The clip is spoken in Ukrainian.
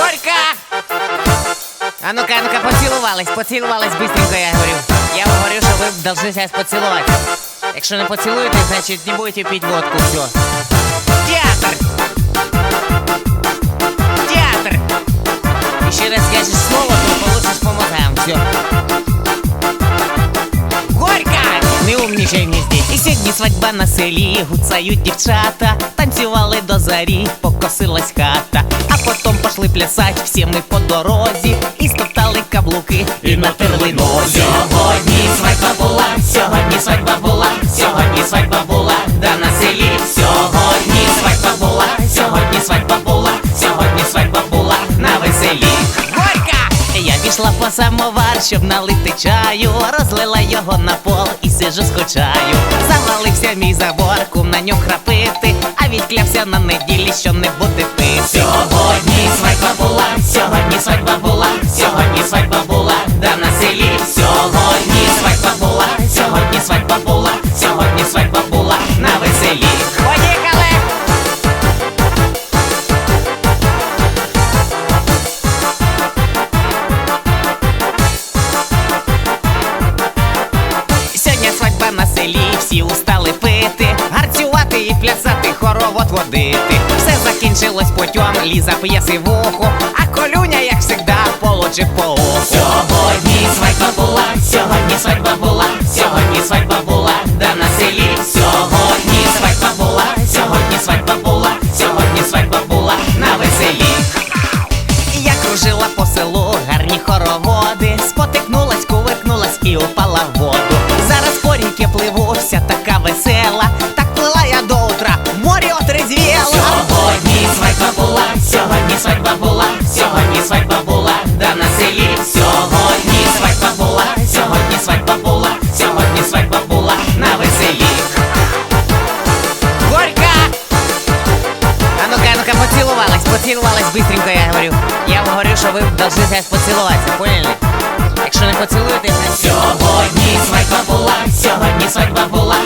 Горька! А ну-ка, а ну-ка, поцілувались, поцілувались быстренько, я говорю. Я говорю, що ви должны сейчас поцілувати. Якщо не поцілуєте, значить не будете пить водку, все. Театр! Театр! Еще раз скажешь слово, то получишь по мозгам, все. Горько! Не умнічай мені здесь. І сьогодні свадьба на селі, гуцають дівчата, танцювали до зарі, покосилась хата, а потом пошли плясать всі ми по дорозі, і стоптали каблуки, і натерли нозі. Сьогодні свадьба була, сьогодні свадьба була, самовар, щоб налити чаю, розлила його на пол і сижу скучаю. Завалився мій забор, кум на ньому храпити, а відклявся на неділі, що не буде пити. Сьогодні свадьба була, селі, всі устали пити, гарцювати і плясати, хоровод водити. Все закінчилось путем, ліза п'є сивуху, а колюня, як завжди, получив по уху. Сьогодні поцілувались, быстренько, я говорю. Я говорю, що ви должны поцілуватися, поняли? Якщо не поцілуєтеся... Сьогодні свадьба була, сьогодні свадьба була,